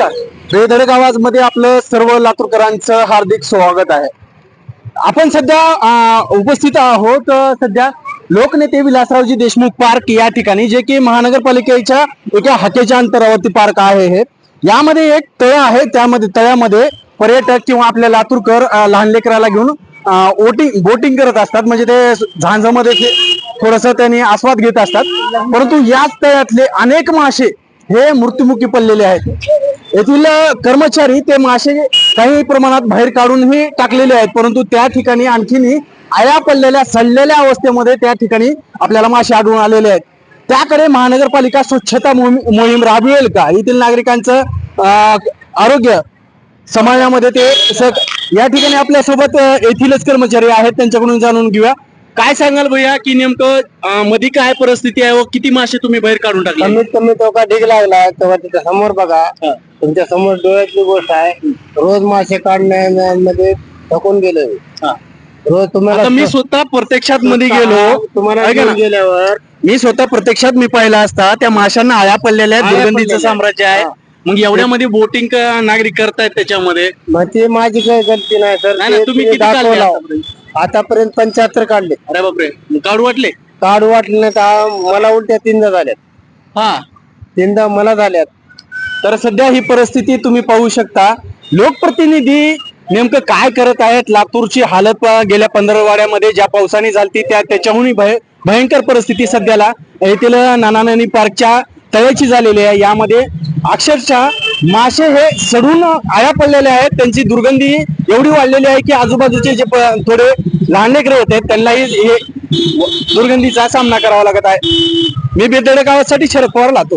बेधडक आवाजमध्ये आपलं सर्व लातूरकरांचं हार्दिक स्वागत आहे. आपण सध्या उपस्थित आहोत सध्या लोकनेते विलासरावजी देशमुख पार्क या ठिकाणी जे की महानगरपालिकेच्या एका हाकेच्या अंतरावरती पार्क आहे हे. यामध्ये एक तळ आहे त्यामध्ये तळ्यामध्ये पर्यटक किंवा आपल्या लातूरकर लहान लेकराला घेऊन ओटिंग बोटिंग करत असतात. म्हणजे ते झांजामध्ये थोडस त्यांनी आस्वाद घेत असतात. परंतु याच तळ्यातले अनेक मासे हे मृत्युमुखी पडलेले आहेत. येथील कर्मचारी ते मासे काही प्रमाणात बाहेर काढूनही टाकलेले आहेत. परंतु त्या ठिकाणी आणखीनही आया पडलेल्या सडलेल्या अवस्थेमध्ये त्या ठिकाणी आपल्याला मासे आढळून आलेले आहेत. त्याकडे महानगरपालिका स्वच्छता मोहीम मोहीम राबवेल का? येथील नागरिकांचं अं, आरोग्य समाजामध्ये ते या ठिकाणी आपल्यासोबत येथीलच कर्मचारी आहेत. त्यांच्याकडून जाणून घेऊया. काय सांगाल भैया की नेमकं मध्ये काय परिस्थिती आहे व किती मासे तुम्ही बाहेर काढून टाकले? कमीत कमी तो का ढीग लागला तेव्हा तिच्या समोर बघा. तुमच्यासमोर डोळ्यातली गोष्ट आहे. रोज मासे काढण्यामध्ये थकून गेलो हा. रोज तुम्हाला आता मी स्वतः प्रत्यक्षात मध्ये गेलो. तुम्हाला ऐका ना. घेऊन गेल्यावर मी स्वतः प्रत्यक्षात मी पाहिला असता त्या माशांना आळ्या पडलेल्या आहेत. दुर्गंधीचं पडलेल्या साम्राज्य आहे. हा. मग एवढ्यामध्ये बोटिंग नागरिक करतायत त्याच्यामध्ये? मग ते माझी काही गलती नाही सर. नाही ना, ते- तुम्ही ते किती काढले दाखवलं. आतापर्यंत? आतापर्यंत पंच्याहत्तर काढले. अरे बापरे मग काढू वाटले? काढ वाटले नाही तर मला उलट्या तीनदा झाल्यात. हा. तीनदा मला झाल्यात. तर सध्या ही परिस्थिती तुम्ही पाहू शकता. लोकप्रतिनिधी नेमकं काय करत आहेत? लातूरची हालत अं, गेल्या पंधरवाड्यामध्ये ज्या पावसाने झालती त्या त्याच्याहूनही भय भयंकर परिस्थिती सध्याला. येथील नानानानी पार्कच्या तळ्याची झालेली आहे. यामध्ये अक्षरशः मासे हे सडून आळ्या पडलेले आहेत. त्यांची दुर्गंधी एवढी वाढलेली आहे की आजूबाजूचे जे प- थोडे लहान लेकरे होते आहेत त्यांनाही हे दुर्गंधीचा सामना करावा लागत आहे. मी बेदडे गावासाठी शरद पवार लातूर.